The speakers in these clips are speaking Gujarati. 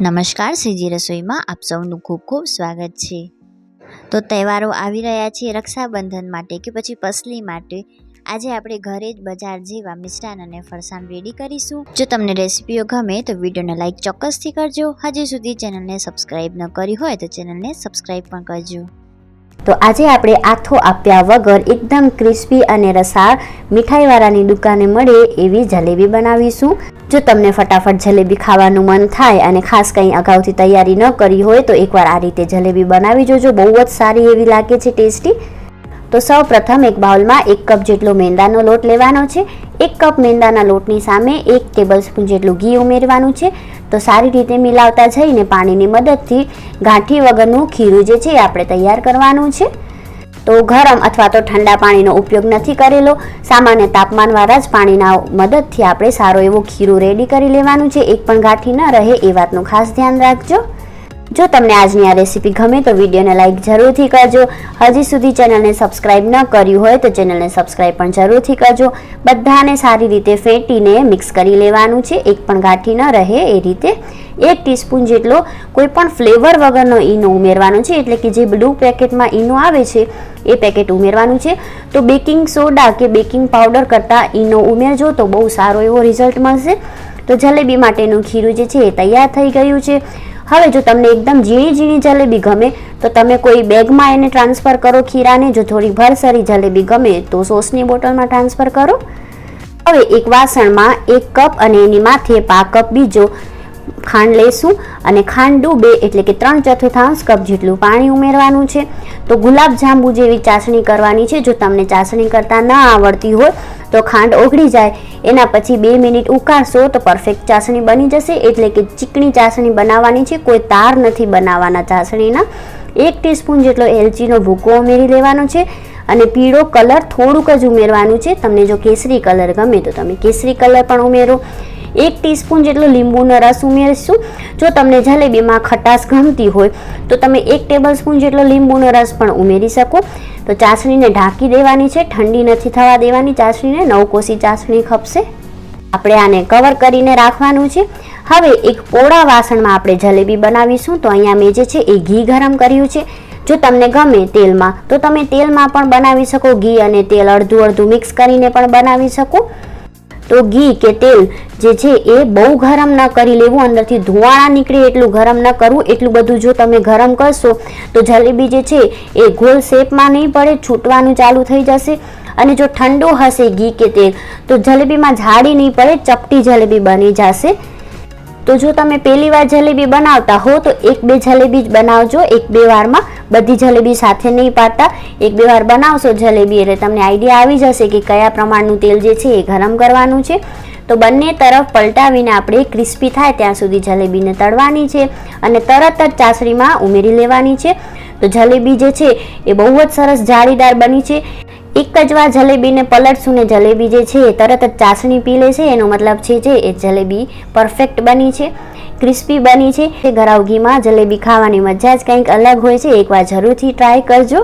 નમસ્કાર, સીજી રસોઈમાં આપ સૌનું ખૂબ ખૂબ સ્વાગત છે. તો તહેવારો આવી રહ્યા છે રક્ષાબંધન માટે કે પછી પસલી માટે. આજે આપણે ઘરે જ બજાર જેવા મિષ્ટાન અને ફરસાણ રેડી કરીશું. જો તમને રેસીપીઓ ગમે તો વિડીયોને લાઇક ચોક્કસથી કરજો. હજી સુધી ચેનલને સબસ્ક્રાઈબ ન કરી હોય તો ચેનલને સબસ્ક્રાઈબ પણ કરજો. તો આજે આપણે આથો આપ્યા વગર એકદમ ક્રિસ્પી અને રસાળ મીઠાઈવાળાની દુકાને મળે એવી જલેબી બનાવીશું. જો તમને ફટાફટ જલેબી ખાવાનું મન થાય અને ખાસ કંઈ અગાઉથી તૈયારી ન કરી હોય તો એકવાર આ રીતે જલેબી બનાવી જોજો. બહુ જ સારી એવી લાગે છે ટેસ્ટી. તો સૌ પ્રથમ એક બાઉલમાં એક કપ જેટલો મેંદાનો લોટ લેવાનો છે, એક કપ મેંદાના લોટની સામે એક ટેબલ સ્પૂન જેટલું ઘી ઉમેરવાનું છે. તો સારી રીતે મિલાવતા જઈને પાણીની મદદથી ગાંઠી વગરનું ખીરું જે છે એ આપણે તૈયાર કરવાનું છે. તો ગરમ અથવા તો ઠંડા પાણીનો ઉપયોગ નથી કરેલો. સામાન્ય તાપમાનવાળા જ પાણીના મદદથી આપણે સારો એવો ખીરું રેડી કરી લેવાનું છે. એક પણ ગાંઠી ન રહે એ વાતનું ખાસ ધ્યાન રાખજો. જો તમને આજની આ રેસીપી ગમે તો વિડીયોને લાઇક જરૂરથી કરજો. હજી સુધી ચેનલને સબસ્ક્રાઇબ ન કર્યું હોય તો ચેનલને સબસ્ક્રાઇબ પણ જરૂરથી કરજો. બધાને સારી રીતે ફેંટીને મિક્સ કરી લેવાનું છે. એક પણ ગાંઠી ન રહે એ રીતે. એક ટીસ્પૂન જેટલો કોઈ પણ ફ્લેવર વગરનો ઈનો ઉમેરવાનો છે. એટલે કે જે બ્લુ પેકેટમાં ઈનો આવે છે, એ પેકેટ ઉમેરવાનું છે. તો બેકિંગ સોડા કે બેકિંગ પાવડર કરતાં ઈનો ઉમેરજો તો બહુ સારો એવો રિઝલ્ટ મળશે. તો જલેબી માટેનું ખીરું જે છે એ તૈયાર થઈ ગયું છે. હવે જો તમને એકદમ ઝીણી ઝીણી જલેબી ગમે, તો તમે કોઈ બેગમાં એને ટ્રાન્સફર કરો ખીરાને, જો થોડી ભરસરી જલેબી ગમે, તો સોસની બોટલમાં ટ્રાન્સફર કરો. હવે એક વાસણમાં એક કપ અને એની માથે પા કપ બીજો ખાંડ લઈશું અને ખાંડ ડૂબે એટલે કે ત્રણ ચતુર્થાંશ કપ જેટલું પાણી ઉમેરવાનું છે. તો ગુલાબ જાંબુ જેવી ચાસણી કરવાની છે. જો તમને ચાસણી કરતાં ન આવડતી હોય, તો ખાંડ ઓગળી જાય. એના પછી બે મિનિટ ઉકાળશો તો પરફેક્ટ ચાસણી બની જશે. એટલે કે ચીકણી ચાસણી બનાવવાની છે. કોઈ તાર નથી બનાવવાના ચાસણીના. એક ટીસ્પૂન જેટલો એલચીનો ભૂકો ઉમેરી લેવાનો છે અને પીળો કલર થોડુંક જ ઉમેરવાનું છે. તમને જો કેસરી કલર ગમે તો તમે કેસરી કલર પણ ઉમેરો. એક ટીસ્પૂન જેટલો લીંબુનો રસ ઉમેરીશું. જો તમને જલેબીમાં ખટાશ ગમતી હોય, તો તમે એક ટેબલ સ્પૂન જેટલો લીંબુનો રસ પણ ઉમેરી શકો. તો ચાસણીને ઢાંકી દેવાની છે, ઠંડી નથી થવા દેવાની, ચાસણીને નવ કોસી ચાસણી ખપશે. આપણે આને કવર કરીને રાખવાનું છે. હવે એક પોળા વાસણમાં આપણે જલેબી બનાવીશું. તો અહીંયા મેં જે છે એ ઘી ગરમ કર્યું છે. જો તમને ગમે તેલમાં, તો તમે તેલમાં પણ બનાવી શકો. ઘી અને તેલ અડધું અડધું મિક્સ કરીને પણ બનાવી શકો. તો ઘી કે તેલ જે છે એ બહુ ગરમ ન કરી લેવું, અંદરથી ધુવાળા નીકળે એટલું ગરમ ન કરવું, એટલું બધું જો તમે ગરમ કરશો, તો જલેબી જે છે એ ગોલ શેપમાં નહીં પડે, છૂટવાનું ચાલુ થઈ જશે. અને જો ઠંડુ હશે ઘી કે તેલ, તો જલેબીમાં જાડી નહીં પડે, ચપટી જલેબી બની જશે. તો જો તમે પહેલી વાર જલેબી બનાવતા હો, તો એક બે જલેબી જ બનાવજો, એક બે વારમાં. બધી જલેબી સાથે નહીં પાડતા. એક બે વાર બનાવશો જલેબી એટલે તમને આઈડિયા આવી જશે કે કયા પ્રમાણનું તેલ જે છે એ ગરમ કરવાનું છે. તો બંને તરફ પલટાવીને આપણે ક્રિસ્પી થાય ત્યાં સુધી જલેબીને તળવાની છે અને તરત જ ચાસણીમાં ઉમેરી લેવાની છે. તો જલેબી જે છે એ બહુ જ સરસ જાળીદાર બની છે. એક જ વાર જલેબીને પલટશું ને જલેબી જે છે એ તરત જ ચાસણી પી લે છે એનો મતલબ છે જે એ જલેબી પરફેક્ટ બની છે. ક્રિસ્પી બની છે. એ ગરાવ ઘીમાં જલેબી ખાવાની મજા જ કંઈક અલગ હોય છે. એકવાર જરૂરથી ટ્રાય કરજો.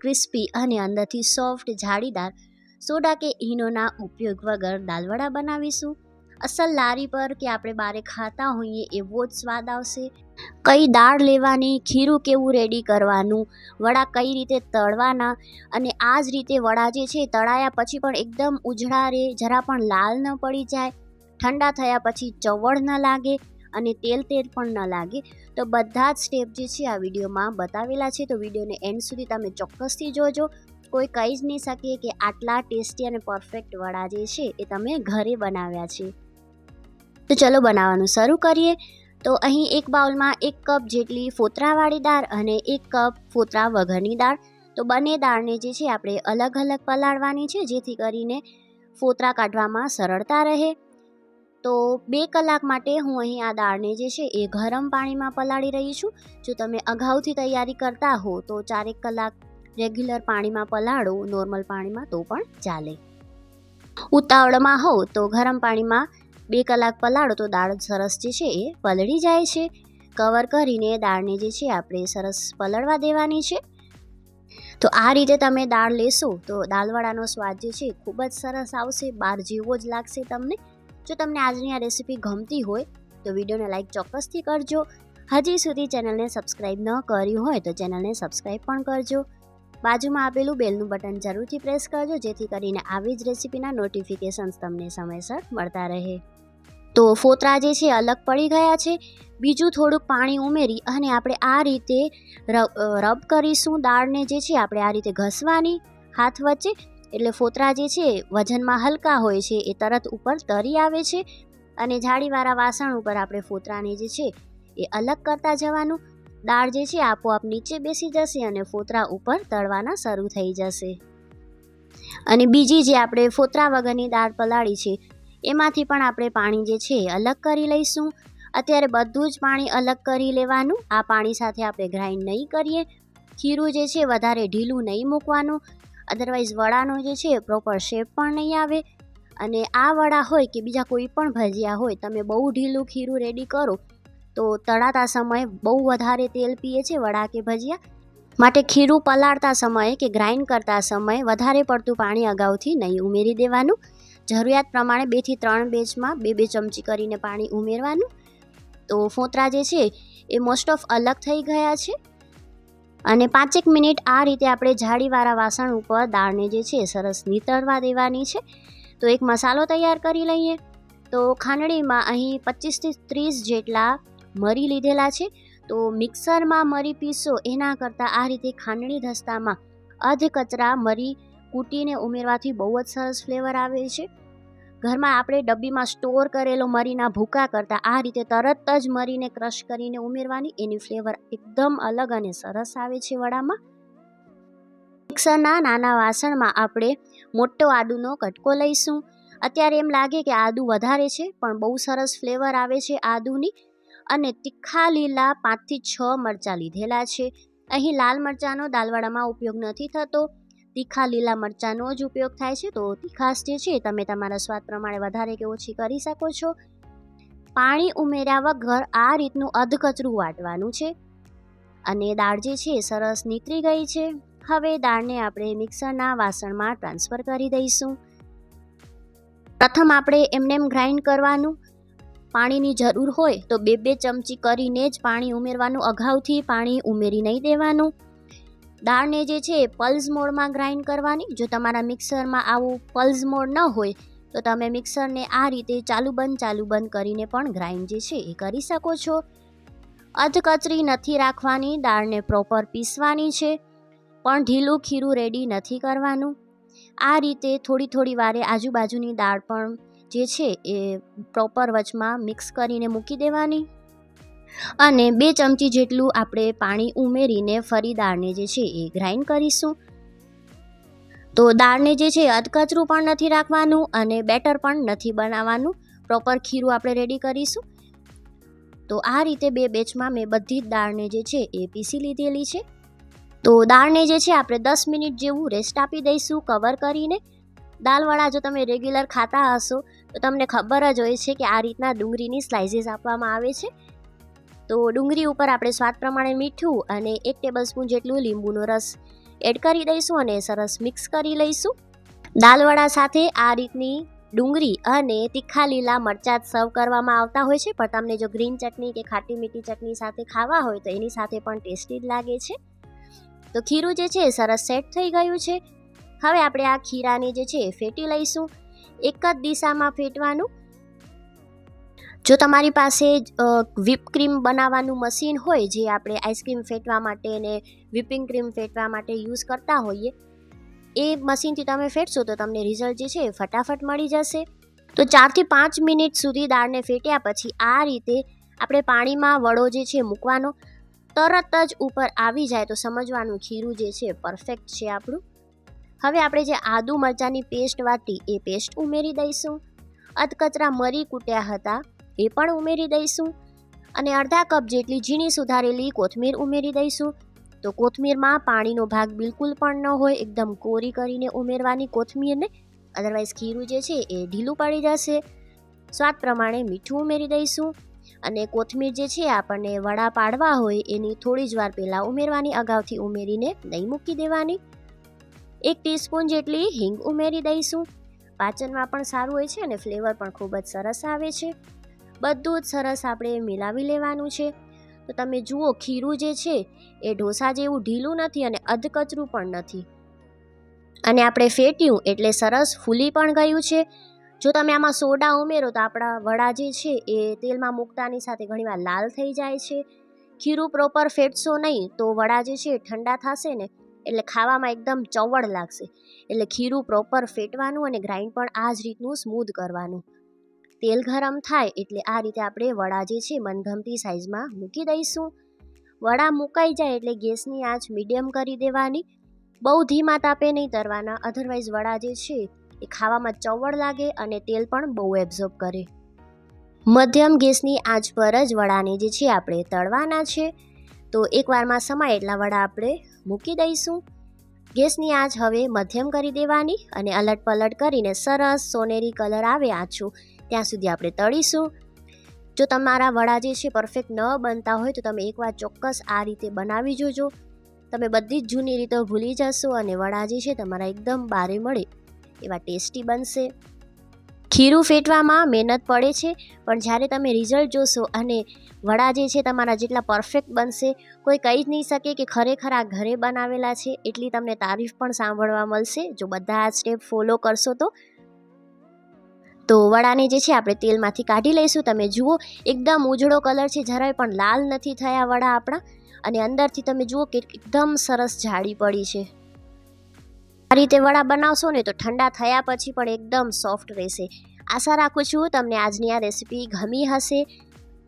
ક્રિસ્પી અને અંદરથી સોફ્ટ જાળીદાર સોડા કે ઈનોના ઉપયોગ વગર દાલવડા બનાવીશું. અસલ લારી પર કે આપણે બારે ખાતા હોઈએ એવો જ સ્વાદ આવશે. કઈ દાળ લેવાની, ખીરું કેવું રેડી કરવાનું, વડા કઈ રીતે તળવાના અને આ જ રીતે વડા જે છે તળાયા પછી પણ એકદમ ઉજળા રહે જરા પણ લાલ ન પડી જાય. ઠંડા થયા પછી ચવળ ન લાગે અને તેલ તેલ પણ ન લાગે. તો બધા જ સ્ટેપ જે છે આ વિડીયોમાં બતાવેલા છે. તો વિડીયોને એન્ડ સુધી તમે ચોક્કસથી જોજો. કોઈ કહી જ નહીં શકે કે આટલા ટેસ્ટી અને પરફેક્ટ વડા જે છે એ તમે ઘરે બનાવ્યા છે. તો ચલો બનાવવાનું શરૂ કરીએ. તો અહીં એક બાઉલમાં એક કપ જેટલી ફોતરાવાળી દાળ અને એક કપ ફોતરા વગરની દાળ. તો બંને દાળને જે છે આપણે અલગ અલગ પલાળવાની છે, જેથી કરીને ફોતરા કાઢવામાં સરળતા રહે. તો બે કલાક માટે હું અહીં આ દાળને જે છે એ ગરમ પાણીમાં પલાળી રહી છું. જો તમે અગાઉથી તૈયારી કરતા હો, તો ચારેક કલાક રેગ્યુલર પાણીમાં પલાળો, નોર્મલ પાણીમાં તો પણ ચાલે. ઉતાવળમાં હો તો ગરમ પાણીમાં બે કલાક પલાળો તો દાળ સરસ જે છે એ પલળી જાય છે. કવર કરીને દાળને જે છે આપણે સરસ પલળવા દેવાની છે. તો આ રીતે તમે દાળ લેશો તો દાળવડાનો સ્વાદ જે છે ખૂબ જ સરસ આવશે, બહાર જેવો જ લાગશે તમને. જો તમને આજની આ રેસીપી ગમતી હોય તો વિડીયોને લાઇક ચોક્કસથી કરજો. હજી સુધી ચેનલને સબસ્ક્રાઈબ ન કર્યું હોય તો ચેનલને સબસ્ક્રાઈબ પણ કરજો. બાજુમાં આપેલું બેલનું બટન જરૂરથી પ્રેસ કરજો જેથી કરીને આવી જ રેસીપીના નોટિફિકેશન્સ તમને સમયસર મળતા રહે. તો ફોતરા જે છે અલગ પડી ગયા છે. બીજું થોડુંક પાણી ઉમેરી અને આપણે આ રીતે રબ કરીશું. દાળને જે છે આપણે આ રીતે ઘસવાની હાથ વચ્ચે. એટલે ફોતરા જે છે વજનમાં હલકા હોય છે, એ તરત ઉપર તરી આવે છે અને જાળીવાળા વાસણ ઉપર આપણે ફોતરાને જે છે એ અલગ કરતા જવાનું. દાળ જે છે આપોઆપ નીચે બેસી જશે અને ફોતરા ઉપર તળવાના શરૂ થઈ જશે. અને બીજી જે આપણે ફોતરા વગરની દાળ પલાળી છે એમાંથી પણ આપણે પાણી જે છે અલગ કરી લઈશું. અત્યારે બધું જ પાણી અલગ કરી લેવાનું. આ પાણી સાથે આપણે ગ્રાઇન્ડ નહીં કરીએ. ખીરું જે છે વધારે ઢીલું નહીં મૂકવાનું. અધરવાઇઝ વડાનો જે છે પ્રોપર શેપ પણ નહીં આવે. અને આ વડા હોય કે બીજા કોઈ પણ ભજીયા હોય, તમે બહુ ઢીલું ખીરું રેડી કરો, તો તળાતા સમયે બહુ વધારે તેલ પીએ છે વડા કે ભજીયા. માટે ખીરું પલાળતા સમયે કે ગ્રાઇન્ડ કરતા સમયે વધારે પડતું પાણી અગાઉથી નહીં ઉમેરી દેવાનું. જરૂરિયાત પ્રમાણે બેથી ત્રણ બેચમાં બે બે ચમચી કરીને પાણી ઉમેરવાનું. તો ફોતરા જે છે એ મોસ્ટ ઓફ અલગ થઈ ગયા છે. અને પાંચેક મિનિટ આ રીતે આપણે જાળીવાળા વાસણ ઉપર દાળને જે છે સરસ નીતરવા દેવાની છે. તો એક મસાલો તૈયાર કરી લઈએ. તો ખાંડણીમાં અહીં પચીસથી ત્રીસ જેટલા મરી લીધેલા છે. તો મિક્સરમાં મરી પીસો એના કરતાં આ રીતે ખાંડણી ધસ્તામાં અધ કચરા મરી કૂટીને ઉમેરવાથી બહુ જ સરસ ફ્લેવર આવે છે. ઘરમાં આપણે ડબ્બીમાં સ્ટોર કરેલો મરીના ભૂકા કરતાં આ રીતે તરત જ મરીને ક્રશ કરીને ઉમેરવાની એની ફ્લેવર એકદમ અલગ અને સરસ આવે છે વડામાં. મિક્સરના નાના વાસણમાં આપણે મોટો આદુનો કટકો લઈશું. અત્યારે એમ લાગે કે આદુ વધારે છે, પણ બહુ સરસ ફ્લેવર આવે છે આદુની. અને તીખા લીલા પાંચથી છ મરચાં લીધેલા છે. અહીં લાલ મરચાંનો દાલવાડામાં ઉપયોગ નથી થતો. તીખા લીલા મરચાંનો જ ઉપયોગ થાય છે. તો તીખાશ જે છે, તમે તમારા સ્વાદ પ્રમાણે વધારે કે ઓછી કરી શકો છો. પાણી ઉમેર્યા વગર આ રીતનું અધકચરું વાટવાનું છે. અને દાળ જે છે, સરસ નીતરી ગઈ છે. હવે દાળને આપણે મિક્સરના વાસણમાં ટ્રાન્સફર કરી દઈશું. પ્રથમ આપણે એમને એમ ગ્રાઇન્ડ કરવાનું. પાણીની જરૂર હોય તો બે બે ચમચી કરીને જ પાણી ઉમેરવાનું. અગાઉથી પાણી ઉમેરી નહીં દેવાનું. દાળને જે છે પલ્સ મોડમાં ગ્રાઇન્ડ કરવાની. જો તમારા મિક્સરમાં આવું પલ્સ મોડ ન હોય, તો તમે મિક્સરને આ રીતે ચાલુ બંધ ચાલુ બંધ કરીને પણ ગ્રાઇન્ડ જે છે એ કરી શકો છો. અધકચરી નથી રાખવાની, દાળને પ્રોપર પીસવાની છે, પણ ઢીલું ખીરું રેડી નથી કરવાનું. આ રીતે થોડી થોડી વારે આજુબાજુની દાળ પણ જે છે એ પ્રોપર વચમાં મિક્સ કરીને મૂકી દેવાની. અને બે ચમચી જેટલું આપણે પાણી ઉમેરીને ફરી દાળને જે છે એ ગ્રાઇન્ડ કરીશું. તો દાળને જે છે અધકચરું પણ નથી રાખવાનું અને બેટર પણ નથી બનાવવાનું. પ્રોપર ખીરું આપણે રેડી કરીશું. તો આ રીતે બે બેચમાં મેં બધી જ દાળને જે છે એ પીસી લીધેલી છે. તો દાળને જે છે આપણે દસ મિનિટ જેવું રેસ્ટ આપી દઈશું કવર કરીને. દાલવડા જો તમે રેગ્યુલર ખાતા હશો તો તમને ખબર જ હોય છે કે આ રીતના ડુંગળીની સ્લાઇસીસ આપવામાં આવે છે. તો ડુંગળી ઉપર આપણે સ્વાદ પ્રમાણે મીઠું અને એક ટેબલ સ્પૂન જેટલું લીંબુનો રસ એડ કરી દઈશું અને સરસ મિક્સ કરી લઈશું. દાલવડા સાથે આ રીતની ડુંગળી અને તીખા લીલા મરચાં સર્વ કરવામાં આવતા હોય છે, પણ તમને જો ગ્રીન ચટણી કે ખાટી મીઠી ચટણી સાથે ખાવા હોય તો એની સાથે પણ ટેસ્ટી જ લાગે છે. તો ખીરું જે છે સરસ સેટ થઈ ગયું છે. હવે આપણે આ ખીરાને જે છે ફેટી લઈશું. એક જ દિશામાં ફેટવાનું જો તમારી પાસે વ્હીપ ક્રીમ બનાવવાનું મશીન હોય જે આપણે આઈસ્ક્રીમ ફેંટવા માટે અને વ્હીપિંગ ક્રીમ ફેટવા માટે યુઝ કરતા હોઈએ, એ મશીનથી તમે ફેંટશો તો તમને રિઝલ્ટ જે છે એ ફટાફટ મળી જશે. તો ચારથી પાંચ મિનિટ સુધી દાળને ફેટ્યા પછી આ રીતે આપણે પાણીમાં વડો જે છે મૂકવાનો. તરત જ ઉપર આવી જાય તો સમજવાનું ખીરું જે છે પરફેક્ટ છે આપણું. હવે આપણે જે આદુ મરચાંની પેસ્ટ વાટી એ પેસ્ટ ઉમેરી દઈશું. અધકચરા મરી કૂટ્યા હતા. એ પણ ઉમેરી દઈશું. અને અડધા કપ જેટલી ઝીણી સુધારેલી કોથમીર ઉમેરી દઈશું. તો કોથમીરમાં પાણીનો ભાગ બિલકુલ પણ ન હોય, એકદમ કોરી કરીને ઉમેરવાની કોથમીરને. અદરવાઇઝ ખીરું જે છે એ ઢીલું પડી જશે. સ્વાદ પ્રમાણે મીઠું ઉમેરી દઈશું. અને કોથમીર જે છે આપણને વડા પાડવા હોય, એની થોડી જ વાર પહેલાં ઉમેરવાની, અગાઉથી ઉમેરીને નહીં મૂકી દેવાની. એક ટીસ્પૂન જેટલી હિંગ ઉમેરી દઈશું. પાચનમાં પણ સારું હોય છે અને ફ્લેવર પણ ખૂબ જ સરસ આવે છે. બધું જ સરસ આપણે મિલાવી લેવાનું છે. તો તમે જુઓ, ખીરું જે છે, એ ઢોસા જેવું ઢીલું નથી અને અધકચરું પણ નથી. અને આપણે ફેટ્યું એટલે સરસ ફૂલી પણ ગયું છે. જો તમે આમાં સોડા ઉમેરો તો આપણા વડા જે છે, એ તેલમાં મૂકતાની સાથે ઘણીવાર લાલ થઈ જાય છે. ખીરું પ્રોપર ફેટશો નહીં તો વડા જે છે ઠંડા થશે ને, એટલે ખાવામાં એકદમ ચવડ લાગશે. એટલે ખીરું પ્રોપર ફેટવાનું અને ગ્રાઇન્ડ પણ આ જ રીતનું સ્મૂધ કરવાનું. તેલ ગરમ થાય એટલે આ રીતે આપણે વડા જે છે મનગમતી સાઇઝમાં મૂકી દઈશું. વડા મુકાઈ જાય એટલે ગેસની આંચ મીડિયમ કરી દેવાની. બહુ ધીમા તાપે નહીં તરવાના અધરવાઇઝ વડા જે છે એ ખાવામાં ચવડ લાગે અને તેલ પણ બહુ એબ્ઝોર્બ કરે. મધ્યમ ગેસની આંચ પર જ વડાને જે છે આપણે તળવાના છે. તો એકવારમાં સમાય એટલા વડા આપણે મૂકી દઈશું. ગેસની આંચ હવે મધ્યમ કરી દેવાની અને અલટ પલટ કરીને સરસ સોનેરી કલર આવે આછું. ત્યાં સુધી આપણે તળીશું. જો તમારા વડા જે છે પરફેક્ટ ન બનતા હોય તો તમે એકવાર ચોક્કસ આ રીતે બનાવી જોજો. તમે બધી જ જૂની રીતો ભૂલી જશો અને વડા જે છે તમારા એકદમ બારે મળે એવા ટેસ્ટી બનશે. ખીરું ફેટવામાં મહેનત પડે છે, પણ જ્યારે તમે રિઝલ્ટ જોશો અને વડા જે છે તમારા જેટલા પરફેક્ટ બનશે, કોઈ કહી જ નહીં શકે કે ખરેખર આ ઘરે બનાવેલા છે, એટલી તમને તારીફ પણ સાંભળવા મળશે. જો બધા આ સ્ટેપ ફોલો કરશો તો તો વડાને જે છે આપણે તેલમાંથી કાઢી લઈશું. તમે જુઓ, એકદમ ઉજળો કલર છે. જરાય પણ લાલ નથી થયા વડા આપણા. અને અંદરથી તમે જુઓ કે એકદમ સરસ જાડી પડી છે. આ રીતે વડા બનાવશો ને તો ઠંડા થયા પછી પણ એકદમ સોફ્ટ રહેશે. આશા રાખું છું તમને આજની આ રેસીપી ગમી હશે,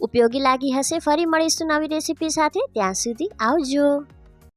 ઉપયોગી લાગી હશે. ફરી મળીશું નવી રેસીપી સાથે. ત્યાં સુધી આવજો.